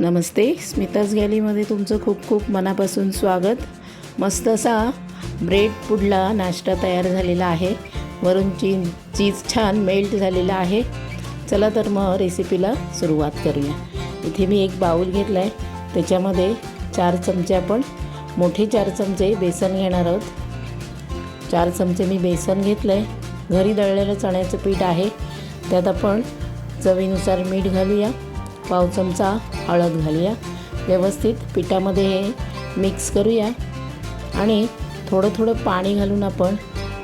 नमस्ते स्मिताज गॅलीमध्ये तुमचं खूप खूप मनापासून स्वागत. मस्त असा ब्रेड पुडला नाश्ता तयार झालेला आहे. वरून ची चीज छान मेल्ट झालेला आहे. चला तर मग रेसिपीला सुरुवात करूया. इथे मी एक बाऊल घेतला आहे त्याच्यामध्ये चार चमचे आपण मोठे चार चमचे बेसन घेणार आहोत. चार चमचे मी बेसन घेतलं आहे घरी दळलेलं चण्याचं पीठ आहे. त्यात आपण चवीनुसार मीठ घालूया. पाव चमचा हळद घालूया. व्यवस्थित पिठामध्ये हे मिक्स करूया. आणि थोडं थोडं पाणी घालून आपण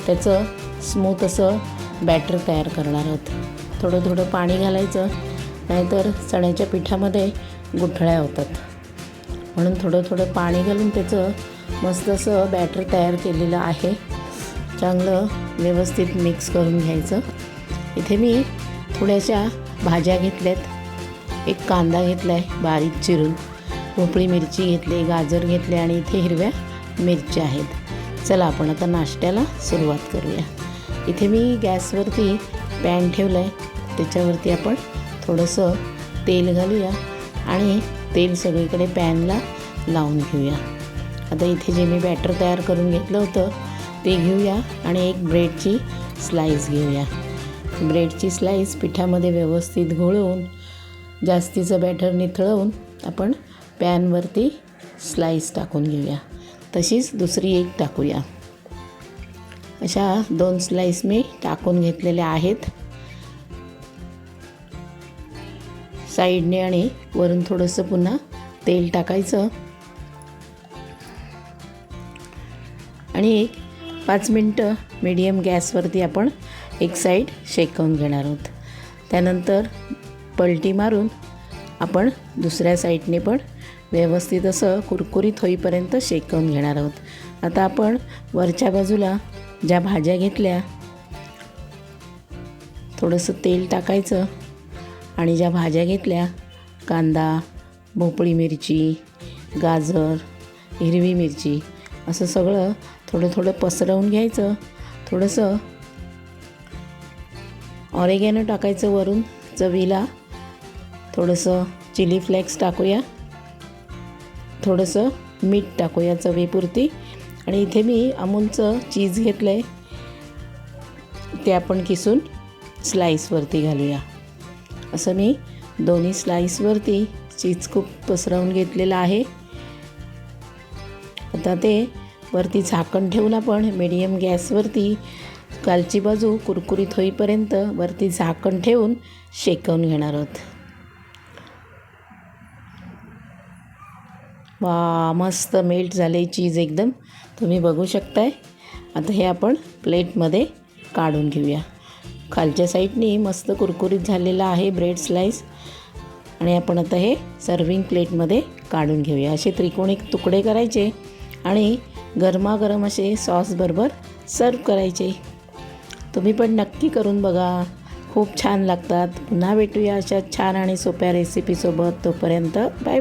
त्याचं स्मूथ असं बॅटर तयार करणार आहोत. थोडं थोडं पाणी घालायचं नाहीतर चण्याच्या पिठामध्ये गुठळ्या होतात. म्हणून थोडं थोडं पाणी घालून त्याचं मस्त असं बॅटर तयार केलेलं आहे. चांगलं व्यवस्थित मिक्स करून घ्यायचं. इथे मी थोड्याशा भाज्या घेतल्यात. एक कांदा घेतला आहे बारीक चिरून. भोपळी मिरची घेतली गाजर घेतले आणि इथे हिरव्या मिरच्या आहेत. चला आपण आता नाश्त्याला सुरुवात करूया. इथे मी गॅसवरती पॅन ठेवलं आहे त्याच्यावरती आपण थोडंसं तेल घालूया आणि तेल सगळीकडे पॅनला लावून घेऊया. आता इथे जे मी बॅटर तयार करून घेतलं होतं ते घेऊया आणि एक ब्रेडची स्लाईस घेऊया. ब्रेडची स्लाईस पिठामध्ये व्यवस्थित घोळवून जास्तीचं बॅटर निथळवून आपण पॅनवरती स्लाईस टाकून घेऊया. तशीच दुसरी एक टाकूया. अशा दोन स्लाईस मी टाकून घेतलेल्या आहेत. साईडने आणि वरून थोडंसं पुन्हा तेल टाकायचं. आणि एक पाच मिनटं मीडियम गॅसवरती आपण एक साईड शेकवून घेणार आहोत. त्यानंतर पलटी मारून आपण दुसऱ्या साईडने पण व्यवस्थित असं कुरकुरीत होईपर्यंत शेकवून घेणार आहोत. आता आपण वरच्या बाजूला ज्या भाज्या घेतल्या थोडंसं तेल टाकायचं आणि ज्या भाज्या घेतल्या कांदा भोपळी मिरची गाजर हिरवी मिरची असं सगळं थोडं थोडं पसरवून घ्यायचं. थोडंसं ऑरेगॅनो टाकायचं वरून चवीला थोडंसं चिली फ्लेक्स टाकूया. थोडंसं मीठ टाकूया चवीपुरती. आणि इथे मी अमूलचं चीज घेतलं आहे ते आपण किसून स्लाईसवरती घालूया. असं मी दोन्ही स्लाईसवरती चीज खूप पसरवून घेतलेलं आहे. आता ते वरती झाकण ठेवून आपण मिडियम गॅसवरती कालची बाजू कुरकुरीत होईपर्यंत वरती झाकण ठेवून शेकवून घेणार आहोत. वा मस्त मेल्ट झाले चीज एकदम. तुम्ही बघू शकताय. आता हे आपण प्लेटमध्ये काढून घेऊया. खालच्या साईडने मस्त कुरकुरीत झालेलं आहे ब्रेड स्लाईस आणि आपण आता हे सर्विंग प्लेटमध्ये काढून घेऊया. असे त्रिकोणी तुकडे करायचे आणि गरमागरम असे सॉसबरोबर सर्व करायचे. तुम्ही पण नक्की करून बघा. खूप छान लागतात. पुन्हा भेटूया अशा छान आणि सोप्या रेसिपीसोबत तोपर्यंत बाय बाय